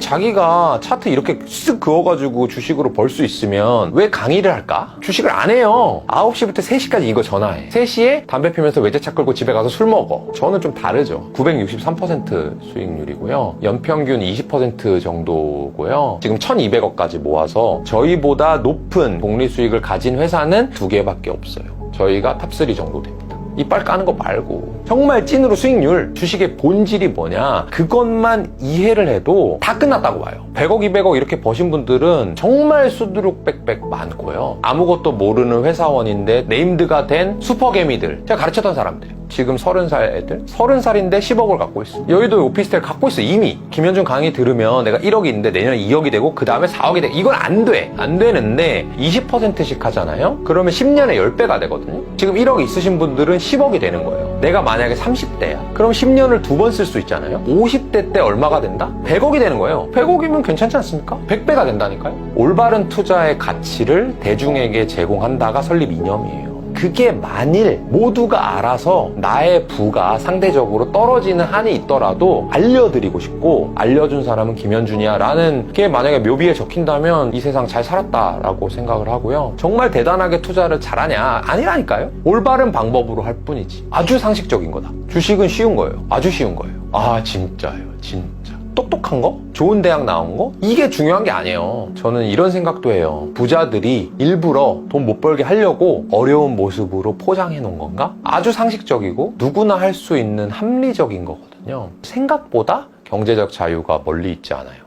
자기가 차트 이렇게 쓱 그어가지고 주식으로 벌 수 있으면 왜 강의를 할까? 주식을 안 해요. 9시부터 3시까지 이거 전화해. 3시에 담배 피면서 외제차 끌고 집에 가서 술 먹어. 저는 좀 다르죠. 963% 수익률이고요. 연평균 20% 정도고요. 지금 1200억까지 모아서 저희보다 높은 복리 수익을 가진 회사는 두 개밖에 없어요. 저희가 탑3 정도 됩니다. 이빨 까는 거 말고 정말 찐으로 수익률 주식의 본질이 뭐냐 그것만 이해를 해도 다 끝났다고 봐요. 100억 200억 이렇게 버신 분들은 정말 수두룩 빽빽 많고요. 아무것도 모르는 회사원인데 네임드가 된 슈퍼개미들 제가 가르쳤던 사람들 지금 30살 애들? 30살인데 10억을 갖고 있어. 여의도 오피스텔 갖고 있어 이미. 김현준 강의 들으면 내가 1억이 있는데 내년에 2억이 되고 그 다음에 4억이 돼. 이건 안 돼 안 되는데 20%씩 하잖아요? 그러면 10년에 10배가 되거든요? 지금 1억 있으신 분들은 10억이 되는 거예요. 내가 만약에 30대야. 그럼 10년을 두 번 쓸 수 있잖아요? 50대 때 얼마가 된다? 100억이 되는 거예요. 100억이면 괜찮지 않습니까? 100배가 된다니까요? 올바른 투자의 가치를 대중에게 제공한다가 설립 이념이에요 그게 만일 모두가 알아서 나의 부가 상대적으로 떨어지는 한이 있더라도 알려드리고 싶고 알려준 사람은 김현준이야 라는 게 만약에 묘비에 적힌다면 이 세상 잘 살았다라고 생각을 하고요. 정말 대단하게 투자를 잘하냐? 아니라니까요. 올바른 방법으로 할 뿐이지. 아주 상식적인 거다. 주식은 쉬운 거예요. 아주 쉬운 거예요. 아 진짜예요. 진짜 똑똑한 거? 좋은 대학 나온 거? 이게 중요한 게 아니에요. 저는 이런 생각도 해요. 부자들이 일부러 돈 못 벌게 하려고 어려운 모습으로 포장해 놓은 건가? 아주 상식적이고 누구나 할 수 있는 합리적인 거거든요. 생각보다 경제적 자유가 멀리 있지 않아요.